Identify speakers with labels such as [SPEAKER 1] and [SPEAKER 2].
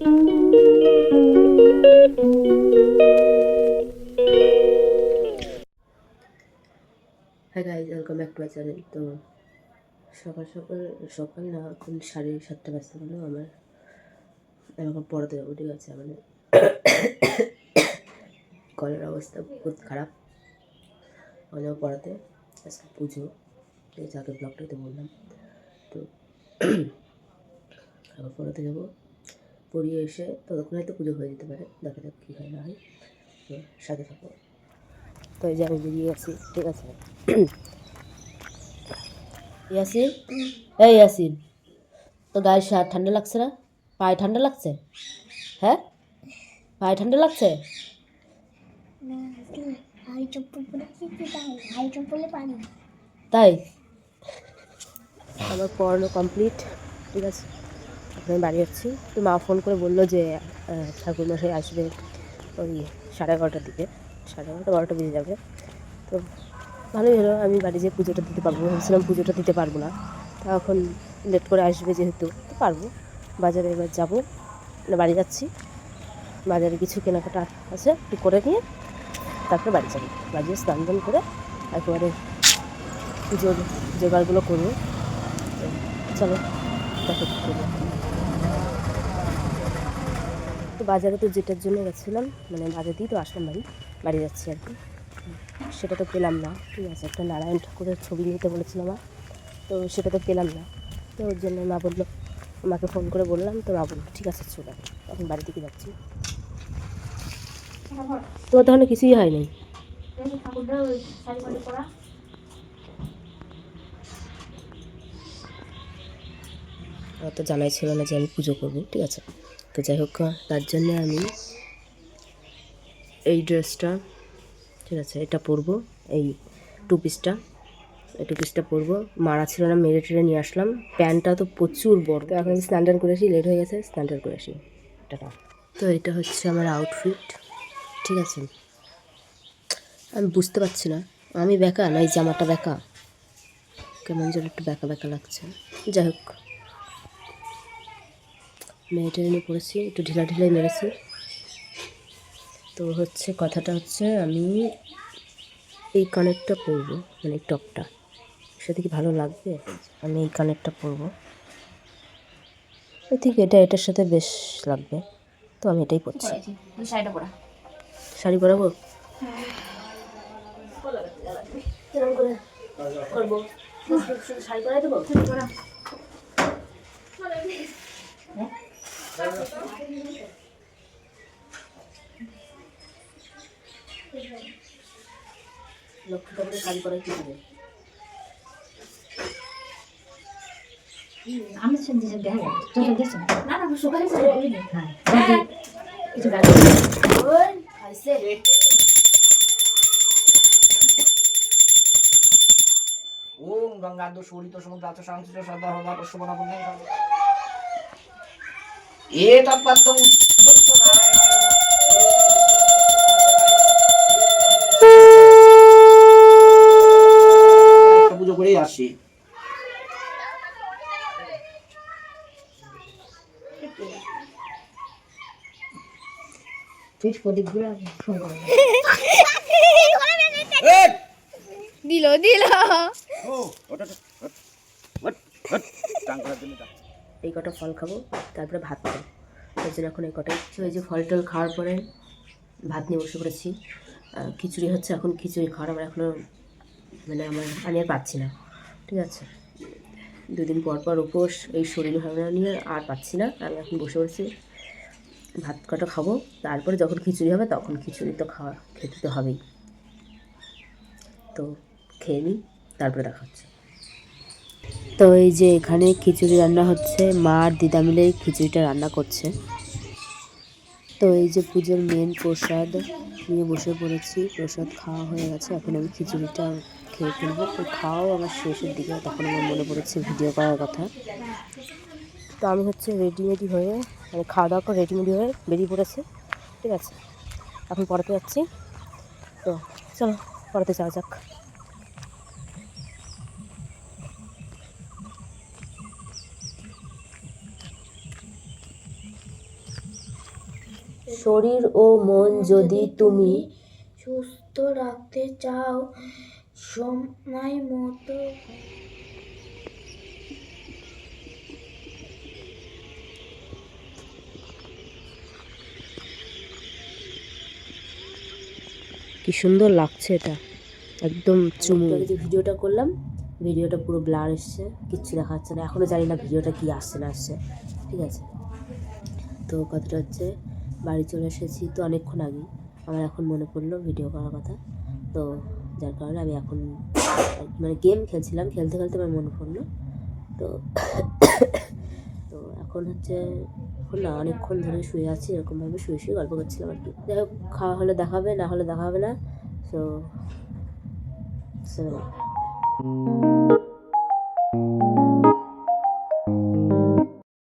[SPEAKER 1] হ্যাঁ guys welcome back to my channel তো সকাল সকাল সকাল না, এখন সাড়ে সাতটা বাজতে গেলো আমার। এরকম পড়াতে যাব, ঠিক আছে? মানে কলের অবস্থা খুব খারাপ। যাব পড়াতে, আজকে পুজো। ঠিক আছে আগে ব্লগটাতে বললাম। তো আবার পড়াতে যাব। পড়িয়ে এসে ততক্ষণ হয়তো পুজো হয়ে যেতে পারে। দেখা যাক কী হয় না হয়। তো সাথে থাকো। তো এই যে আমি বেরিয়ে গেছি ঠিক আছে? ইয়াসিন? এই ইয়াসিন তো গায়ে শা- ঠান্ডা লাগছে না? পায়ে ঠান্ডা লাগছে? হ্যাঁ? পায়ে ঠান্ডা লাগছে?
[SPEAKER 2] তাই
[SPEAKER 1] আমার পড়ানো কমপ্লিট ঠিক আছে? এখন আমি বাড়ি যাচ্ছি। তো মা ফোন করে বলল যে ঠাকুরমশাই আসবে ওই সাড়ে এগারোটার দিকে। সাড়ে এগারোটা, বারোটা বেজে যাবে। তো ভালোই হলো, আমি বাড়ি যেয়ে পুজোটা দিতে পারব। ভাবছিলাম পুজোটা দিতে পারব না। তা এখন লেট করে আসবে যেহেতু, তো পারব। বাজারে এবার যাব। না বাড়ি যাচ্ছি। বাজারে কিছু কেনাকাটা আছে, একটু করে নিয়ে তারপরে বাড়ি যাব। বাড়ি স্নান টান করে একেবারে পুজোর জোগাড়গুলো করব। চলো, দেখো তো বাজারে তো যেটার জন্য গেছিলাম মানে বাজারেই তো আসলাম বাড়ি বাড়ি যাচ্ছি আর কি। সেটা তো পেলাম না, ঠিক আছে, একটা নারায়ণ ঠাকুরের ছবি নিতে বলেছিল মা, তো সেটা তো পেলাম না। তো ওর জন্য মা বলল, মাকে ফোন করে বললাম, তো মা বলল, ঠিক আছে, চলে, এখন বাড়ি থেকে যাচ্ছি। তোমার তখন কিছুই হয়
[SPEAKER 2] পরা
[SPEAKER 1] আমার তো জানাই ছিল না যে আমি পুজো করব, ঠিক আছে? তো যাই হোক, তার জন্যে আমি এই ড্রেসটা, ঠিক আছে, এটা পরবো, এই টু পিসটা এই টু পিসটা পরবো। মারা ছিল না, মেরে টেরে নিয়ে আসলাম। প্যান্টটা তো প্রচুর বড়। তো এখন স্নান করে আসি লেট হয়ে গেছে, স্নান করে আসি। টাটা। তো এটা হচ্ছে আমার আউটফিট ঠিক আছে? আমি বুঝতে পারছি না। আমি বেকা না, এই জামাটা বেকা কেমন যেন একটু বেকা বেকা লাগছে। যাই হোক। মেয়েটা এনে পড়েছি একটু ঢিলা ঢিলাই মেরেছি। তো হচ্ছে কথাটা হচ্ছে আমি এই কানেরটা পরবো মানে এই টপটা সেটা কি ভালো লাগবে? আমি এই কানেরটা পরবো। আই থিঙ্ক এটা এটার সাথে বেশ লাগবে। তো আমি এটাই পরছি। শাড়ি পরাবো? করব শাড়ি পরাই দেবো? লক্ষ্মী ঠাকুরের শাড়ি পরাই কি হবে
[SPEAKER 2] আমি শুনতে শুনতে হ্যাঁ চলো দেখছ না না সকালে হ্যাঁ কিছু
[SPEAKER 1] ওই খাইছে।
[SPEAKER 3] ওম গঙ্গাদ সূরিত সমুদ্র আচ সংসিত সদা হবা পশুবনা পুণ্য এ তৎপদ্ম পুজো করেই আসি
[SPEAKER 2] তুই প্রদীপগুলো সুন্দর
[SPEAKER 4] দিল দিল
[SPEAKER 1] এই কটা ফল খাব, তারপরে ভাত খাব। তার জন্য এখন এই কটাই। তো এই যে ফল টল খাওয়ার পরে ভাত নিয়ে বসে পড়েছি। খিচুড়ি হচ্ছে, এখন খিচুড়ি খাওয়ার আমার এখনও মানে আমার, আমি আর পাচ্ছি না। ঠিক আছে? দুদিন পর পর উপোস, এই শরীর ভাবনা নিয়ে আর পাচ্ছি না। আমি এখন বসে পড়েছি, ভাত কটা খাব। তারপরে যখন খিচুড়ি হবে, তখন খিচুড়ি তো খাওয়া, খেতে তো হবেই। তো খেয়ে নিই তারপরে দেখা হচ্ছে। তো এই যে এখানে খিচুড়ি রান্না হচ্ছে, মা আর দিদা মিলে খিচুড়িটা রান্না করছে। তো এই যে পুজোর মেন প্রসাদ নিয়ে বসে পড়েছি, প্রসাদ খাওয়া হয়ে গেছে, এখন আমি খিচুড়িটা খেয়ে ফেলব। তো খাওয়াও আমার শেষের দিকে, তখন আমার মনে পড়েছে ভিডিও করার কথা। তো আমি হচ্ছে রেডিমেডি হয়ে মানে খাওয়া দাওয়া করে রেডিমেডি হয়ে বেরিয়ে পড়েছে, ঠিক আছে? এখন পড়াতে যাচ্ছি। তো চলো, পড়াতে যাওয়া যাক। শরীর ও মন যদি তুমি
[SPEAKER 2] সুস্থ রাখতে চাও সময় মতো
[SPEAKER 1] কি সুন্দর লাগছে এটা। একদম চুমু। যে ভিডিওটা করলাম ভিডিওটা পুরো ব্লার এসছে কিচ্ছু দেখা যাচ্ছে না। এখনও জানি না ভিডিওটা কি আসছে না আসছে। ঠিক আছে? তো কথাটা হচ্ছে বাড়ি চলে এসেছি তো অনেকক্ষণ আগে আমার এখন মনে পড়ল ভিডিও করার কথা। তো যার কারণে আমি এখন মানে গেম খেলছিলাম। খেলতে খেলতে আমার মনে পড়ল। তো তো এখন হচ্ছে এখন না, অনেকক্ষণ ধরে শুয়ে আছি, এরকমভাবে শুয়ে শুয়ে গল্প করছিলাম আর কি। যাই হোক, খাওয়া হলে দেখাবে না হলে দেখা হবে না। So seven